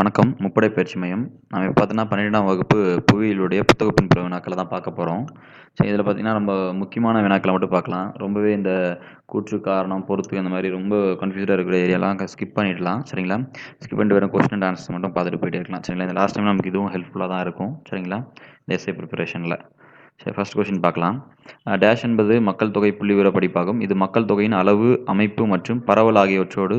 வணக்கம். முப்படை பயிற்சி மையம். நம்ம இப்போ பார்த்தோன்னா பன்னிரெண்டாம் வகுப்பு புவியியலுடைய புத்தக பின்புல வினாக்களை தான் பார்க்க போகிறோம் ஸோ இதில் பார்த்தீங்கன்னா நம்ம முக்கியமான வினாக்களை மட்டும் பார்க்கலாம். ரொம்பவே இந்த கூற்று காரணம் பொறுத்து அந்த மாதிரி ரொம்ப கன்ஃபியூஸாக இருக்கிற ஏரியாலாம் ஸ்கிப் பண்ணிடலாம். சரிங்களா? ஸ்கிப் பண்ணிட்டு வெறும் கொஸ்டின் அண்ட் ஆன்சர்ஸ் மட்டும் பார்த்துட்டு போயிட்டே இருக்கலாம். சரிங்களா? இந்த லாஸ்ட் டைம் நமக்கு இதுவும் ஹெல்ப்ஃபுல்லாக தான் இருக்கும். சரிங்களா? இந்த எஸ்ஏ ப்ரிப்பரேஷனில் சரி ஃபர்ஸ்ட் கொஸ்டின் பார்க்கலாம். டேஷ் என்பது மக்கள் தொகை புள்ளி படிப்பாகும் இது மக்கள் தொகையின் அளவு அமைப்பு மற்றும் பரவல் ஆகியவற்றோடு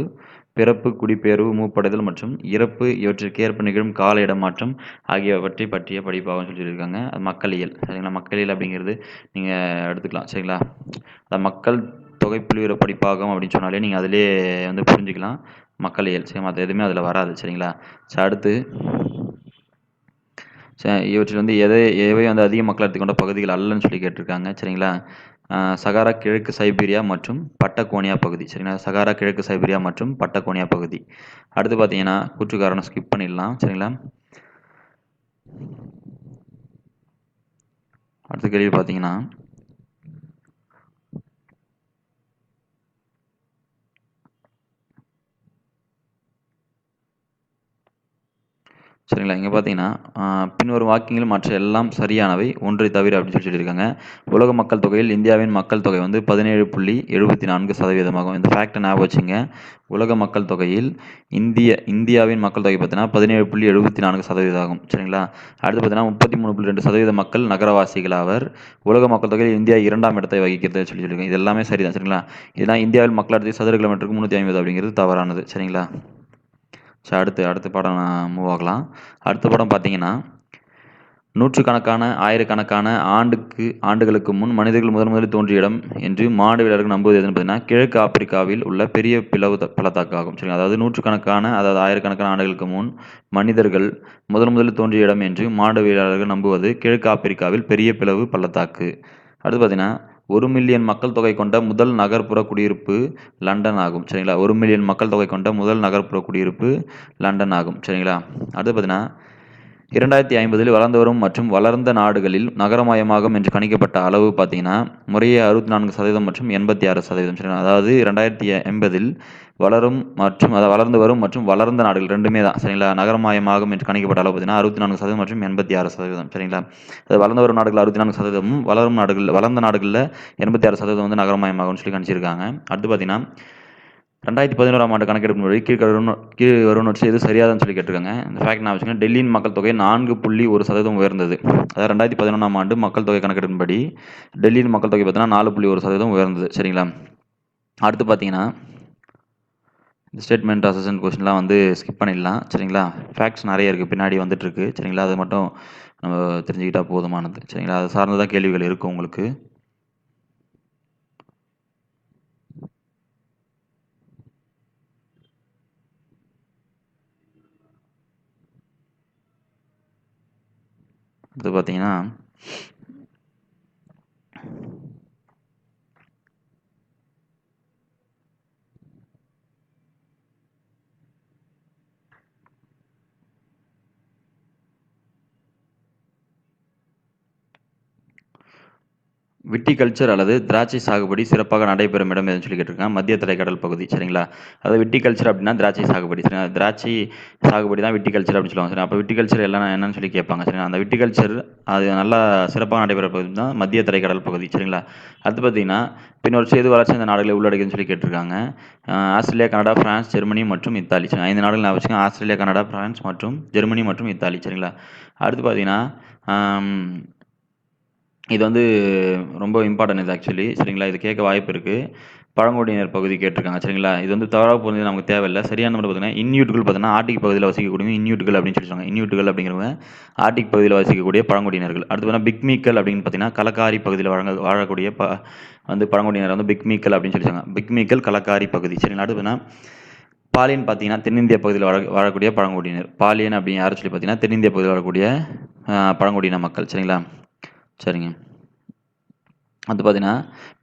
பிறப்பு குடிபெயர்வு மூப்படைதல் மற்றும் இறப்பு இவற்றிற்கு ஏற்ப நிகழும் கால இடமாற்றம் ஆகியவற்றை பற்றிய படிப்பாகவும் சொல்லியிருக்காங்க. அது மக்களியல். சரிங்களா? மக்களியல் அப்படிங்கிறது நீங்கள் எடுத்துக்கலாம். சரிங்களா? அது மக்கள் தொகை புள்ளிவிவர படிப்பாகும் அப்படின்னு சொன்னாலே நீங்கள் அதிலே வந்து புரிஞ்சுக்கலாம். மக்களியல். சரி மற்ற எதுவுமே அதில் வராது. சரிங்களா? சரி அடுத்து இவற்றில் வந்து எதை எவை வந்து அதிக மக்கள் எடுத்துக்கொண்ட பகுதிகள் அல்லன்னு சொல்லி கேட்டிருக்காங்க சரிங்களா? சகாரா கிழக்கு சைபீரியா மற்றும் பட்டகோனியா பகுதி சரிங்களா? சகாரா கிழக்கு சைபீரியா மற்றும் பட்டகோனியா பகுதி. அடுத்து பார்த்தீங்கன்னா கூற்றுக்காரனை ஸ்கிப் பண்ணிடலாம் சரிங்களா? அடுத்த கேள்வி பார்த்தீங்கன்னா சரிங்களா? இங்கே பார்த்தீங்கன்னா பின்வரும் வாக்கியங்கள் மற்ற எல்லாம் சரியானவை. ஒன்றை தவிர அப்படின்னு சொல்லி சொல்லியிருக்காங்க. உலக மக்கள் தொகையில் இந்தியாவின் மக்கள் தொகை வந்து பதினேழு புள்ளி எழுபத்தி நான்கு சதவீதமாகும். இந்த ஃபேக்டை ஞாபகம் வச்சுங்க. உலக மக்கள் தொகையில் இந்திய இந்தியாவின் மக்கள் தொகை பார்த்தீங்கன்னா பதினேழு புள்ளி எழுபத்தி நான்கு சதவீதம் ஆகும் சரிங்களா? அடுத்து பார்த்தீங்கன்னா முப்பத்தி மூணு புள்ளி ரெண்டு சதவீத மக்கள் நகரவாசிகள் ஆவர். உலக மக்கள் தொகையில் இந்தியா இரண்டாம் இடத்தை வகிக்கிறது சொல்லி சொல்லியிருக்காங்க. இது எல்லாமே சரிதான். சரிங்களா? இதெல்லாம் இந்தியாவில் மக்கள் அடர்த்தி சதுர கிலோமீட்டருக்கு முந்நூற்றி ஐம்பது அப்படிங்கிறது தவறானது. சரிங்களா? ஸோ அடுத்து அடுத்த படம் மூவ் ஆகலாம். அடுத்த படம் பார்த்தீங்கன்னா நூற்றுக்கணக்கான ஆயிரக்கணக்கான ஆண்டுக்கு ஆண்டுகளுக்கு முன் மனிதர்கள் முதன் முதலில் தோன்றிய இடம் என்று மாடுவிடர்கள் நம்புவது எதுன்னு பார்த்தீங்கன்னா கிழக்கு ஆப்பிரிக்காவில் உள்ள பெரிய பிளவு பள்ளத்தாக்காகும். சரிங்களா? அதாவது நூற்றுக்கணக்கான அதாவது ஆயிரக்கணக்கான ஆண்டுகளுக்கு முன் மனிதர்கள் முதன் முதலில் தோன்றிய இடம் என்று மாடுவியலாளர்கள் நம்புவது கிழக்கு ஆப்பிரிக்காவில் பெரிய பிளவு பள்ளத்தாக்கு. அடுத்து பார்த்தீங்கன்னா ஒரு மில்லியன் மக்கள் தொகை கொண்ட முதல் நகர்ப்புற குடியிருப்பு லண்டன் ஆகும். சரிங்களா? ஒரு மில்லியன் மக்கள் தொகை கொண்ட முதல் நகர்ப்புற குடியிருப்பு லண்டன் ஆகும். சரிங்களா? அடுத்து பார்த்தீங்கன்னா இரண்டாயிரத்தி ஐம்பதில் வளர்ந்து வரும் மற்றும் வளர்ந்த நாடுகளில் நகரமயமாகும் என்று கணிக்கப்பட்ட அளவு பார்த்தீங்கன்னா முறையே அறுபத்தி நான்கு சதவீதம் மற்றும் எண்பத்தி ஆறு சதவீதம். சரிங்களா? அதாவது ரெண்டாயிரத்தி எண்பதில் வளரும் மற்றும் அதை வளர்ந்து வரும் மற்றும் வளர்ந்த நாடுகள் ரெண்டுமே தான். சரிங்களா? நகரமயமாகும் என்று கணிக்கப்பட்ட அளவு பார்த்தீங்கன்னா அறுபத்தி நான்கு சதவீதம் மற்றும் எண்பத்தி ஆறு சதவீதம். சரிங்களா? அது வளர்ந்து வரும் நாடுகள் அறுபத்தி நான்கு சதவீதமும் வளரும் நாடுகள் வளர்ந்த நாடுகளில் எண்பத்தி ஆறு சதவீதம் வந்து நகரமயமாகும்னு சொல்லி கணிச்சிருக்காங்க அடுத்து பார்த்தீங்கன்னா ரெண்டாயிரத்தி பதினோராம் ஆண்டு கணக்கெடுப்பின் படி கீழ் வரும் கீழ் எது சரியாதுன்னு சொல்லி கேட்டிருக்காங்க. இந்த ஃபேக்ட் நான் வச்சுக்கோங்க டெல்லியின் மக்கள் தொகை நான்கு புள்ளி ஒரு சதவீதம் உயர்ந்தது. அதாவது ரெண்டாயிரத்தி பதினொன்றாம் ஆண்டு மக்கள் தொகை கணக்கெடுப்பின்படி டெல்லியின் மக்கள் தொகை பார்த்தீங்கன்னா நாலு புள்ளி ஒரு சதவீதம் உயர்ந்தது. சரிங்களா? அடுத்து பார்த்தீங்கன்னா இந்த ஸ்டேட்மெண்ட் அசஸ்மெண்ட் கொஷின்லாம் வந்து ஸ்கிப் பண்ணிடலாம். சரிங்களா? ஃபேக்ட்ஸ் நிறைய இருக்குது பின்னாடி வந்துட்டுருக்கு. சரிங்களா? அது மட்டும் நம்ம தெரிஞ்சுக்கிட்டால் போதுமானது. சரிங்களா? அது சார்ந்து தான் கேள்விகள் இருக்கும் உங்களுக்கு. அடுத்து பார்த்தீங்கன்னா விட்டிகல்ச்சர் அல்லது திராட்சை சாகுபடி சிறப்பாக நடைபெறும் இடம் எதுன்னு சொல்லி கேட்டிருக்காங்க. மத்திய தரைக்கடல் பகுதி சரிங்களா? அதாவது விட்டிகல்ச்சர் அப்படின்னா திராட்சை சாகுபடி. சரிங்களா? திராட்சை சாகுபடி தான் விட்டிகல்ச்சர் அப்படின்னு சொல்லுவாங்க. சரி அப்போ விட்டிகல்ச்சர் எல்லாம் என்னன்னு சொல்லி கேட்பாங்க. சரிங்களா? அந்த விட்டிகல்ச்சர் அது நல்லா சிறப்பாக நடைபெற பகுதி தான் மத்திய தரைக்கடல் பகுதி சரிங்களா? அடுத்து பார்த்தீங்கன்னா பின்னர் செய்து வளர்ச்சி அந்த நாடுகளை உள்ளடக்குதுன்னு சொல்லி கேட்டிருக்காங்க. ஆஸ்திரேலியா கனடா பிரான்ஸ் ஜெர்மனி மற்றும் இத்தாலி. சரி, ஐந்து நாடுகள் நான் வச்சுக்கோங்க. ஆஸ்திரேலியா கனடா பிரான்ஸ் மற்றும் ஜெர்மனி மற்றும் இத்தாலி. சரிங்களா? அடுத்து பார்த்தீங்கன்னா இது வந்து ரொம்ப இம்பார்ட்டன்ட் இது ஆக்சுவலி சரிங்களா? இது கேட்க வாய்ப்பு இருக்குது பழங்குடியினர் பகுதி கேட்டிருக்காங்க. சரிங்களா? இது வந்து தவறாக புரிஞ்சது நமக்கு தேவையில்லை. சரியான மட்டும் பார்த்தீங்கன்னா இன்யூட்டுகள் பார்த்தீங்கன்னா ஆர்டிக் பகுதியில் வசிக்கக்கூடிய இன்யூட்டுகள் அப்படின்னு சொல்லி சொல்லுவாங்க. இன்யூட்டுகள் அப்படிங்கிறவங்க ஆர்டிக் பகுதியில் வசிக்கக்கூடிய பழங்குடியினர்கள். அடுத்து பார்த்தீங்கன்னா பிக்மீக்கல் அப்படின்னு பார்த்தீங்கன்னா கலக்காரி பகுதியில் வழங்க வாழக்கூடிய ப வந்து பழங்குடியினர் வந்து பிக்மீக்கல் அப்படின்னு சொல்லி சொல்லுவாங்க. பிக்மீக்கல் கலக்காரி பகுதி. சரிங்களா? அடுத்து பார்த்தீங்கன்னா பாலியன் பார்த்தீங்கன்னா தென்னிந்திய பகுதியில் வாழ வாழக்கூடிய பழங்குடியினர். பாலியன் அப்படின்னு யாரும் சொல்லி பார்த்தீங்கன்னா தென்னிந்திய பகுதியில் வாழக்கூடிய பழங்குடியின மக்கள். சரிங்களா? சரிங்க. அது பார்த்தீங்கன்னா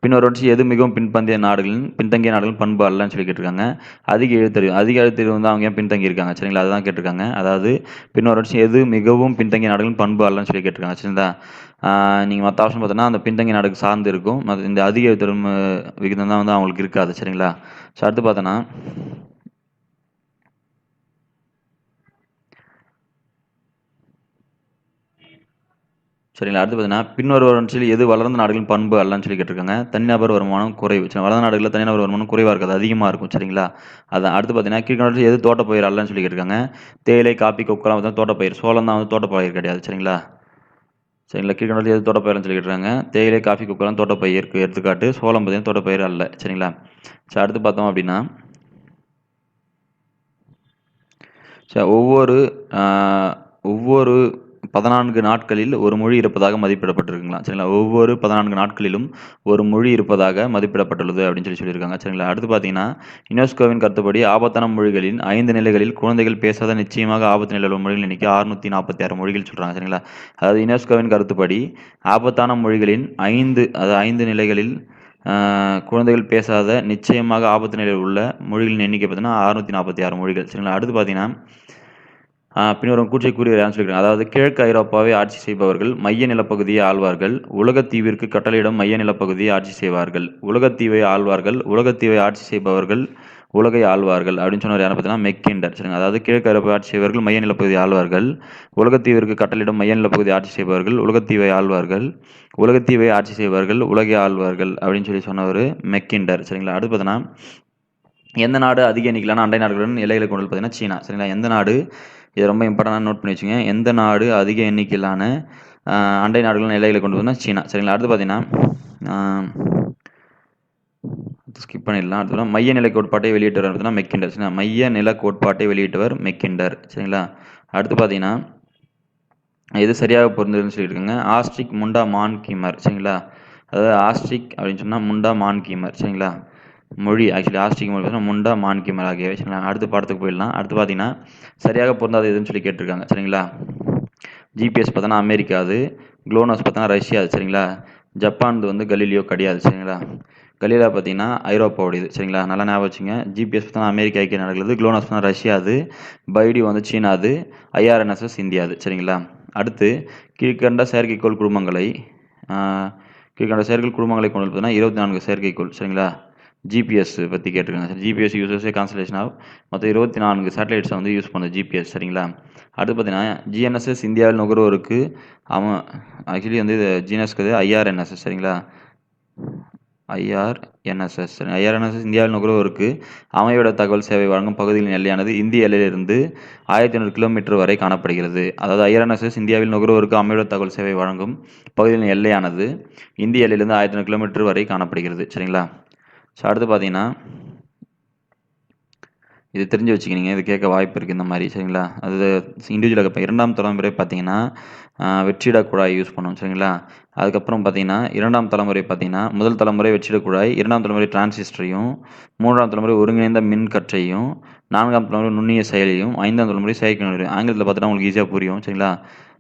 பின்னொரு எது மிகவும் பின்பந்திய நாடுகளின் பின்தங்கிய நாடுகளின் பண்பு அல்லன்னு சொல்லி கேட்டிருக்காங்க. அதிக எழுத்தறிவு அதிக எழுத்தறிவு வந்து அவங்க ஏன் பின்தங்கி இருக்காங்க? சரிங்களா அதுதான் கேட்டிருக்காங்க. அதாவது பின்னொரு எது மிகவும் பின்தங்கிய நாடுகளின் பண்பு அல்லன்னு சொல்லி கேட்டிருக்காங்க. சரிங்களா? நீங்கள் மற்ற ஆப்ஷன் பார்த்தோன்னா அந்த பின்தங்கிய நாடுக்கு சார்ந்து இருக்கும். இந்த அதிக எழுத்தறிவு விகிதம் தான் வந்து அவங்களுக்கு இருக்காது. சரிங்களா? ஸோ அடுத்து பார்த்தோன்னா சரிங்களா? அடுத்து பார்த்தீங்கன்னா பின்வருவற்றில் எது வளர்ந்த நாடுகளின் பண்பு அல்லன்னு சொல்லி கேட்டிருக்காங்க. தனிநபர் வருமானம் குறைவு. சரி வளர்ந்த நாடுகளில் தனிநபர் வருமானம் குறைவாக இருக்காது அதிகமாக இருக்கும் சரிங்களா? அதான் அடுத்து பார்த்தீங்கன்னா கீழ்கண்டத்தில் எது தோட்டப்பயிர் அல்லன்னு சொல்லி கேட்டிருக்காங்க. தேயிலை காப்பி கொக்கெல்லாம் வந்து தோட்டப்பயிர். சோளம் தான் வந்து தோட்டப்பயிர் கிடையாது சரிங்களா? சரிங்களா கீழ்கண்டத்தில் எது தோட்டப்பயிர்னு சொல்லி கேட்டுருக்காங்க. தேயிலை காஃபி கொக்கெல்லாம் தோட்டப்பயிருக்கு எடுத்துக்காட்டு. சோளம் பார்த்தீங்கன்னா தோட்டப்பயிர் அல்ல சரிங்களா? சரி அடுத்து பார்த்தோம் அப்படின்னா சரி ஒவ்வொரு ஒவ்வொரு பதினான்கு நாட்களில் ஒரு மொழி இருப்பதாக மதிப்பிடப்பட்டிருக்குங்களா சரிங்களா? ஒவ்வொரு பதினான்கு நாட்களிலும் ஒரு மொழி இருப்பதாக மதிப்பிடப்பட்டுள்ளது அப்படின்னு சொல்லி சொல்லியிருக்காங்க. சரிங்களா? அடுத்து பார்த்தீங்கன்னா யுனெஸ்கோவின் கருத்துப்படி ஆபத்தான மொழிகளின் ஐந்து நிலைகளில் குழந்தைகள் பேசாத நிச்சயமாக ஆபத்து நிலையில் உள்ள மொழிகள் எண்ணிக்கை அறுநூற்றி நாற்பத்தி ஆறு மொழிகள் சொல்கிறாங்க சரிங்களா? அதாவது யுனெஸ்கோவின் கருத்துப்படி ஆபத்தான மொழிகளின் ஐந்து அதாவது ஐந்து நிலைகளில் குழந்தைகள் பேசாத நிச்சயமாக ஆபத்து நிலையில் உள்ள மொழிகளின் எண்ணிக்கை பார்த்தீங்கன்னா அறுநூற்றி நாற்பத்தி ஆறு மொழிகள். சரிங்களா? அடுத்து பார்த்தீங்கன்னா ஆஹ் பின்வரும் கூற்றை கூறுகிறார் சொல்லியிருக்காங்க அதாவது கிழக்கு ஐரோப்பாவை ஆட்சி செய்பவர்கள் மைய நிலப்பகுதியை ஆள்வார்கள் உலகத்தீவிற்கு கட்டளையிடும் மைய நிலப்பகுதியை ஆட்சி செய்வார்கள். உலகத்தீவை ஆள்வார்கள் உலகத்தீவை ஆட்சி செய்பவர்கள் உலகை ஆழ்வார்கள் அப்படின்னு சொன்னவர் யாரை பார்த்தீங்கன்னா மெக்கிண்டர் சரிங்க அதாவது கிழக்கு ஐரோப்பா ஆட்சி செய்பவர்கள் மைய நிலப்பகுதி ஆழ்வார்கள் உலகத்தீவிற்கு கட்டளிடம் மைய நிலப்பகுதி ஆட்சி செய்பவர்கள் உலகத்தீவை ஆழ்வார்கள் உலகத்தீவை ஆட்சி செய்வார்கள் உலகை ஆழ்வார்கள் அப்படின்னு சொல்லி சொன்னவர் மெக்கிண்டர் சரிங்களா? அடுத்து பார்த்தீங்கன்னா எந்த நாடு அதிக எண்ணிக்கலான அண்டை நாடுகளுடன் எல்லைகளை கொண்டு பார்த்தீங்கன்னா சீனா. சரிங்களா? எந்த நாடு? இது ரொம்ப இம்பார்ட்டண்டாக நோட் பண்ணி வச்சுங்க. எந்த நாடு அதிக எண்ணிக்கையிலான அண்டை நாடுகளின் எல்லைகளை கொண்டு வந்தா சீனா. சரிங்களா? அடுத்து பார்த்தீங்கன்னா ஸ்கிப் பண்ணிடலாம். அடுத்து மைய நிலை கோட்பாட்டை வெளியிட்டவர் பார்த்தீங்கன்னா மெக்கிண்டர். சரிங்களா? மைய நில கோட்பாட்டை வெளியிட்டவர் மெக்கிண்டர். சரிங்களா? அடுத்து பார்த்தீங்கன்னா எது சரியாக பொருந்ததுன்னு சொல்லியிருக்குங்க. ஆஸ்ட்ரிக் முண்டா மான் கீமர் சரிங்களா? அதாவது ஆஸ்ட்ரிக் அப்படின்னு சொன்னால் முண்டா மான் கீமர் சரிங்களா? மொழி ஆக்சுவலி ஆஸ்ட்ரிக் மொழி பார்த்தீங்கன்னா முண்டா மான் கீமர் ஆகியவை சரிங்களா அடுத்த பாடத்துக்கு போயிடலாம். அடுத்து பார்த்தீங்கன்னா சரியாக பொருந்தாது எதுன்னு சொல்லி கேட்டிருக்காங்க. சரிங்களா? ஜிபிஎஸ் பார்த்தோன்னா அமெரிக்கா அது. குளோனஸ் பார்த்தோன்னா ரஷ்யா அது. சரிங்களா? ஜப்பான் வந்து கலீலியோ கிடையாது சரிங்களா? கலீலா பார்த்தீங்கன்னா ஐரோப்பாவுடையது. சரிங்களா? நல்லா ஞாபகம் வச்சுங்க. ஜிபிஎஸ் பார்த்தோன்னா அமெரிக்கா ஐக்கிய நாடுகளது குளோனஸ் பார்த்தா ரஷ்யா அது. பைடி வந்து சீனா அது. ஐஆர்என்எஸ்எஸ் இந்தியா அது. சரிங்களா? அடுத்து கீழ்கண்ட செயற்கைக்கோள் குடும்பங்களை கீழ்கண்ட செயற்கை குடும்பங்களை கொண்டு பார்த்தீங்கன்னா இருபத்தி நான்கு செயற்கைக்கோள். சரிங்களா? ஜிபிஎஸ் பற்றி கேட்டிருக்காங்க சார். ஜிபிஎஸ் யூசர்ஸே கான்சலேஷன் ஆஃப் மொத்தம் இருபத்தி நான்கு சேட்டலைட்ஸை வந்து யூஸ் பண்ணுது ஜிபிஎஸ் சரிங்களா? அடுத்து பார்த்தீங்கன்னா ஜிஎன்எஸ்எஸ் இந்தியாவில் நுகர்வோருக்கு அவன் ஆக்சுவலி வந்து இது ஜிஎன்எஸ்க்கு ஐஆர்என்எஸ்எஸ் சரிங்களா? ஐஆர்என்எஸ்எஸ் ஐஆர்என்எஸ்எஸ் இந்தியாவில் நுகர்வோருக்கு அமையோட தகவல் சேவை வழங்கும் பகுதிகளின் எல்லையானது இந்திய எல்லையிலிருந்து ஆயிரத்தி ஐநூறு கிலோமீட்டர் வரை காணப்படுகிறது. அதாவது ஐஆர்என்எஸ்எஸ் இந்தியாவில் நுகர்வோருக்கு அமையோட தகவல் சேவை வழங்கும் பகுதிகளின் எல்லையானது இந்திய எல்லையிலிருந்து ஆயிரத்தி ஐநூறு கிலோமீட்டர் வரை காணப்படுகிறது சரிங்களா? ஸோ அடுத்து பார்த்தீங்கன்னா இது தெரிஞ்சு வச்சுக்கினீங்க இது கேட்க வாய்ப்பு இருக்குது இந்த மாதிரி சரிங்களா? அது இண்டிவிஜுவலாக இப்போ இரண்டாம் தலைமுறை பார்த்தீங்கன்னா வெற்றிட குழாய் யூஸ் பண்ணுவோம் சரிங்களா? அதுக்கப்புறம் பார்த்தீங்கன்னா இரண்டாம் தலைமுறை பார்த்தீங்கன்னா முதல் தலைமுறை வெற்றிட குழாய் இரண்டாம் தலைமுறை டிரான்சிஸ்டரையும் மூன்றாம் தலைமுறை ஒருங்கிணைந்த மின் கற்றையும் நான்காம் தலைமுறை நுண்ணிய செயலியும் ஐந்தாம் தலைமுறை செயற்கை ஆங்கிலத்தில் பார்த்தீங்கன்னா உங்களுக்கு ஈஸியாக புரியும் சரிங்களா?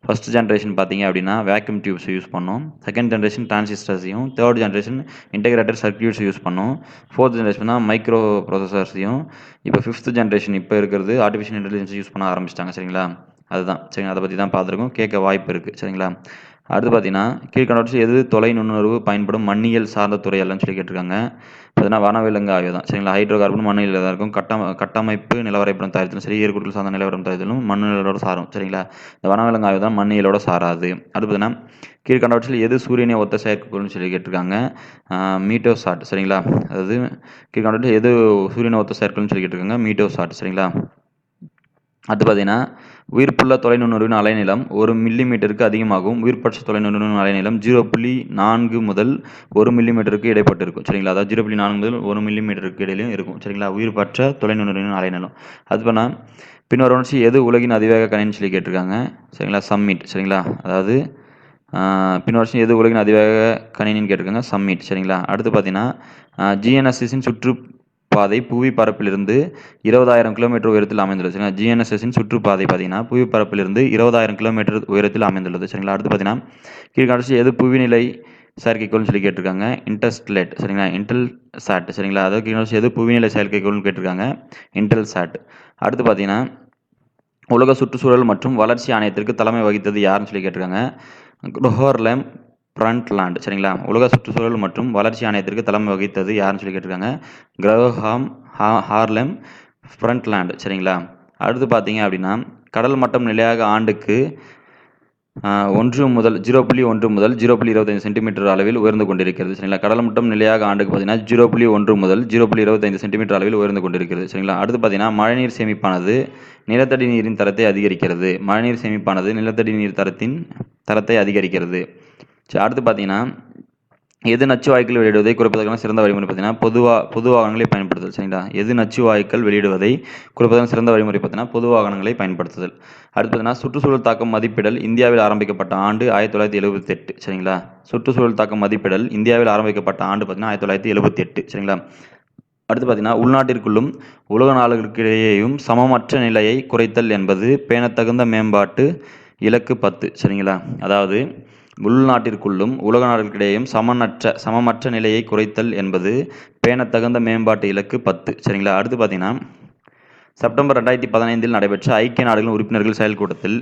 ஃபர்ஸ்ட் ஜென்ரேஷன் பார்த்தீங்க அப்படின்னா வேக்யூம் டியூப்ஸ் யூஸ் பண்ணோம். Second generation டிரான்சிஸ்டர்ஸையும் third generation integrated circuits use பண்ணோம். ஃபோர்த் ஜென்ரேஷன் தான் மைக்ரோ ப்ரொசஸர்ஸையும் இப்போ ஃபிஃப்த் ஜென்ரேஷன் இப்போ இருக்கிறது ஆர்டிஃபிஷியல் இன்டெலிஜென்ஸ் யூஸ் பண்ண ஆரம்பிச்சிட்டாங்க சரிங்களா? அதுதான். சரிங்க அதை பற்றி தான் பார்த்துருக்கோம். கேட்க வாய்ப்பு இருக்குது சரிங்களா? அடுத்து பார்த்தீங்கன்னா கீழ்கண்டவற்றில் எது தொலை நுண்ணுணர்வு பயன்படும் மண்ணியல் சார்ந்த துறை அல்லன்னு சொல்லி கேட்டிருக்காங்க. பார்த்தீங்கன்னா வனவிலங்கு ஆய்வு தான். சரிங்களா? ஹைட்ரோ கார்பன் மண்ணில் தான் இருக்கும் கட்டம கட்டமைப்பு நிலவரைப்படம் தயாரித்தலும் சரி ஈர்க்குற்றல் சார்ந்த நிலவரம் தயாரித்தலும் மண்ணிலோட சாரும். சரிங்களா? இந்த வனவிலங்கு ஆய்வு தான் மண்ணியலோட சாராது. அடுத்து பார்த்தீங்கன்னா கீழ்கண்டவற்றில் எது சூரியனை ஒத்த செயற்கைக்கோள்னு சொல்லி கேட்டிருக்காங்க. மீட்டோசாட் சரிங்களா? அதாவது கீழ்கண்டவற்றில் எது சூரியனை ஒத்த செயற்கைன்னு சொல்லி கேட்டிருக்காங்க. மீட்டோசாட் சரிங்களா? அடுத்து பார்த்தீங்கன்னா உயிர்ப்புள்ள தொலைநுண்ணறிவின் அலைநீளம் ஒரு மில்லிமீட்டருக்கு அதிகமாகும் உயிர்ப்பற்ற தொலைநுண்ணறிவின் அலைநீளம் ஜீரோ புள்ளி நான்கு முதல் ஒரு மில்லிமீட்டருக்கு இடைப்பட்டிருக்கும். இடைப்பட்டு இருக்கும் சரிங்களா? அதாவது ஜீரோ புள்ளி நான்கு முதல் ஒரு மில்லிமீட்டருக்கு இடையிலும் இருக்கும். சரிங்களா? உயிர்ப்பற்ற தொலைநுண்ணறிவின் அலைநீளம். அது பண்ணால் பின்னர் உணர்ச்சி எது உலகின் அதிவேக கணினி சொல்லி கேட்டிருக்காங்க. சரிங்களா? சம்மிட். சரிங்களா? அதாவது பின்வருஷம் எது உலகின் அதிவேக கணினின்னு கேட்டிருக்காங்க. சம்மிட். சரிங்களா? அடுத்து பார்த்தீங்கன்னா ஜிஎன்எஸ்எஸின் சுற்றுப்பாதை புவி பரப்பிலிருந்து இருபதாயிரம் கிலோமீட்டர் உயரத்தில் அமைந்துள்ளது. சரிங்களா? ஜிஎன்எஸ்எஸின் சுற்றுப்பாதை பார்த்தீங்கன்னா புவி பரப்பிலிருந்து இருபதாயிரம் கிலோமீட்டர் உயரத்தில் அமைந்துள்ளது. சரிங்களா? அடுத்து பார்த்தீங்கன்னா கீழ்காட்சி எது புவிநிலை செயற்கைக்கோள்னு சொல்லி கேட்டிருக்காங்க? இன்டர்ஸ்ட்லேட் சரிங்களா? இன்டெல் சாட் சரிங்களா? அதாவது கீழ்காட்சி எது புவிநிலை செயற்கைக்கோள்னு கேட்டிருக்காங்க? இன்டெல் சாட் அடுத்து பார்த்தீங்கன்னா உலக சுற்றுச்சூழல் மற்றும் வளர்ச்சி ஆணையத்திற்கு தலைமை வகித்தது யாருன்னு சொல்லி கேட்டிருக்காங்க? குரோஹர்லேம் பிரண்ட்லாண்ட் சரிங்களா? உலக சுற்றுச்சூழல் மற்றும் வளர்ச்சி ஆணையத்திற்கு தலைமை வகித்தது யாருன்னு சொல்லி கேட்டிருக்காங்க? கிரஹாம் ஹா ஹார்லெம் ஃப்ரண்ட்லாண்ட் சரிங்களா? அடுத்து பார்த்தீங்க அப்படின்னா கடல் மட்டம் நிலையாக ஆண்டுக்கு ஒன்று முதல் ஜீரோ புள்ளி ஒன்று முதல் ஜீரோ புள்ளி இருபத்தைந்து சென்டிமீட்டர் அளவில் உயர்ந்து கொண்டிருக்கிறது சரிங்களா? கடல் மட்டம் நிலையாக ஆண்டுக்கு பார்த்தீங்கன்னா ஜீரோ புள்ளி ஒன்று முதல் ஜீரோ புள்ளி இருபத்தைந்து சென்டிமீட்டர் அளவில் உயர்ந்து கொண்டிருக்கிறது சரிங்களா? அடுத்து பார்த்தீங்கன்னா மழைநீர் சேமிப்பானது நிலத்தடி நீரின் தரத்தை அதிகரிக்கிறது மழைநீர் சேமிப்பானது நிலத்தடி நீர் தரத்தின் தரத்தை அதிகரிக்கிறது. சரி அடுத்து பார்த்தீங்கன்னா எது நச்சு வாயுக்கள் வெளியிடுவதை குறைப்பதற்கான சிறந்த வழிமுறை பார்த்தீங்கன்னா பொதுவா பொது வாகனங்களை பயன்படுத்துதல் சரிங்களா? எது நச்சு வாயுக்கள் வெளியிடுவதை குறைப்பதற்கான சிறந்த வழிமுறை பார்த்தீங்கன்னா பொது வாகனங்களை பயன்படுத்துதல். அடுத்து பார்த்தீங்கன்னா சுற்றுச்சூழல் தாக்கம் மதிப்பிடல் இந்தியாவில் ஆரம்பிக்கப்பட்ட ஆண்டு ஆயிரத்தி தொள்ளாயிரத்தி எழுபத்தெட்டு சரிங்களா? சுற்றுச்சூழல் தாக்கம் மதிப்பிடல் இந்தியாவில் ஆரம்பிக்கப்பட்ட ஆண்டு பார்த்தீங்கன்னா ஆயிரத்தி தொள்ளாயிரத்தி எழுபத்தி எட்டு சரிங்களா? அடுத்து பார்த்தீங்கன்னா உள்நாட்டிற்குள்ளும் உலக நாடுகளுக்கிடையேயும் சமமற்ற நிலையை குறைத்தல் என்பது பேணத்தகுந்த மேம்பாட்டு இலக்கு பத்து சரிங்களா? அதாவது உள்நாட்டிற்குள்ளும் உலக நாடுகளுக்கிடையும் சமனற்ற சமமற்ற நிலையை குறைத்தல் என்பது பேணத்தகுந்த மேம்பாட்டு இலக்கு பத்து. சரிங்களா? அடுத்து பார்த்தீங்கன்னா செப்டம்பர் ரெண்டாயிரத்தி பதினைந்தில் நடைபெற்ற ஐக்கிய நாடுகளின் உறுப்பினர்கள் செயல்கூட்டத்தில்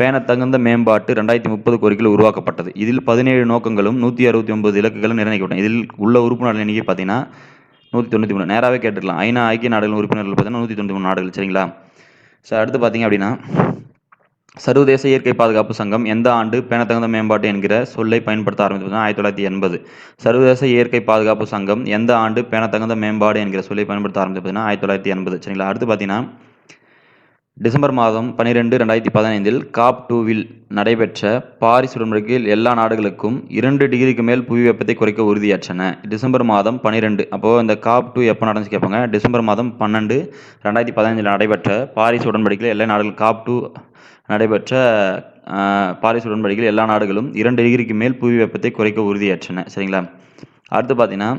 பேணத்தகுந்த மேம்பாட்டு ரெண்டாயிரத்தி முப்பது கோரிக்கைகள் உருவாக்கப்பட்டது. இதில் பதினேழு நோக்கங்களும் நூற்றி அறுபத்தி ஒன்பது இலக்குகளும் நிர்ணயிக்கப்பட்டன. இதில் உள்ள உறுப்பினர்கள் எண்ணிக்கை பார்த்தீங்கன்னா நூற்றி தொண்ணூற்றி மூணு. நேராகவே கேட்டுக்கலாம் ஐநா ஐக்கிய நாடுகளின் உறுப்பினர்கள் பார்த்தீங்கன்னா நூற்றி தொண்ணூற்றி மூணு நாடுகள். சரிங்களா? ஸோ அடுத்து பார்த்தீங்க அப்படின்னா சர்வதேச இயற்கை பாதுகாப்பு சங்கம் எந்த ஆண்டு பேணத்தகுந்த மேம்பாட்டு என்கிற சொல்லை பயன்படுத்த ஆரம்பித்தது ஆயிரத்தி தொள்ளாயிரத்தி எண்பது. சர்வதேச இயற்கை பாதுகாப்பு சங்கம் எந்த ஆண்டு பேணத்தகுந்த மேம்பாடு என்கிற சொல்லை பயன்படுத்த ஆரம்பித்ததுன்னா ஆயிரத்தி தொள்ளாயிரத்தி எண்பது. சரிங்களா? அடுத்து பார்த்தீங்கன்னா டிசம்பர் மாதம் பனிரெண்டு ரெண்டாயிரத்தி பதினைந்தில் காப் டூவில் நடைபெற்ற பாரிஸ் உடன்படிக்கையில் எல்லா நாடுகளுக்கும் இரண்டு டிகிரிக்கு மேல் புவி வெப்பத்தை குறைக்க உறுதியாற்றன. டிசம்பர் மாதம் பனிரெண்டு அப்போது இந்த காப் டூ எப்போ நடந்துச்சு கேட்பாங்க. டிசம்பர் மாதம் பன்னெண்டு ரெண்டாயிரத்தி பதினைஞ்சில் நடைபெற்ற பாரிஸ் உடன்படிக்கையில் எல்லா நாடுகள் காப் டூ நடைபெற்ற பாரிஸ் உடன்படிக்கையில் எல்லா நாடுகளும் இரண்டு டிகிரிக்கு மேல் புவி வெப்பத்தை குறைக்க உறுதியாற்றன. சரிங்களா? அடுத்து பார்த்தீங்கன்னா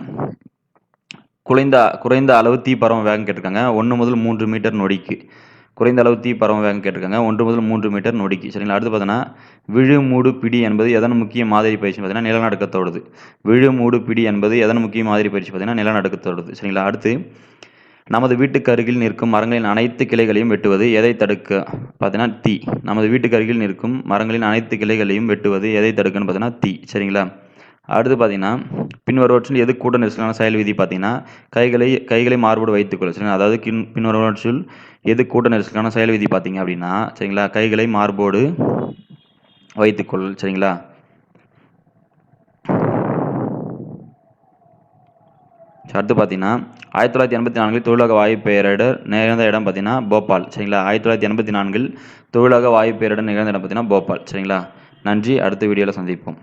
குறைந்த குறைந்த அளவு தீ பரவ வேகம் கேட்டிருக்காங்க. ஒன்று முதல் மூன்று மீட்டர் நொடிக்கு. குறைந்த அளவு தீ பரவும் வேகம் கேட்டிருக்காங்க. ஒன்று முதல் மூன்று மீட்டர் நொடிக்கு. சரிங்களா? அடுத்து பார்த்தீங்கன்னா விழு மூடு பிடி என்பது எதன் முக்கிய மாதிரி பயிற்சி பார்த்தீங்கன்னா நிலநடுக்கத்தோடது. விழு மூடு பிடி என்பது எதன் முக்கிய மாதிரி பயிற்சி பார்த்தீங்கன்னா நிலநடுக்கத்தோடது. சரிங்களா? அடுத்து நமது வீட்டுக்கு அருகில் நிற்கும் மரங்களின் அனைத்து கிளைகளையும் வெட்டுவது எதை தடுக்க? பார்த்தீங்கன்னா தீ. நமது வீட்டுக்கு அருகில் நிற்கும் மரங்களின் அனைத்து கிளைகளையும் வெட்டுவது எதை தடுக்குன்னு பார்த்தீங்கன்னா தீ. சரிங்களா? அடுத்து பார்த்தீங்கன்னா பின்வருவற்றில் எது கூட்ட நெரிசலான செயல் விதி பார்த்தீங்கன்னா கைகளை கைகளை மார்போடு வைத்துக்கொள்ள சரிங்களா? அதாவது கின் பின்வருவற்றில் எது கூட்ட நெரிசலான செயல் விதி பார்த்தீங்க அப்படின்னா சரிங்களா? கைகளை மார்போடு வைத்துக்கொள் சரிங்களா? அடுத்து பார்த்தீங்கன்னா ஆயிரத்தி தொள்ளாயிரத்தி எண்பத்தி நான்கில் தொழிலக வாயு பேரிடர் நிகழ்ந்த இடம் பார்த்தீங்கன்னா போபால். சரிங்களா? ஆயிரத்தி தொள்ளாயிரத்தி எண்பத்தி நான்கில் தொழிலக வாயு பேரிடர் நிகழ்ந்த இடம் பார்த்தீங்கன்னா போபால். சரிங்களா? நன்றி. அடுத்த வீடியோவில் சந்திப்போம்.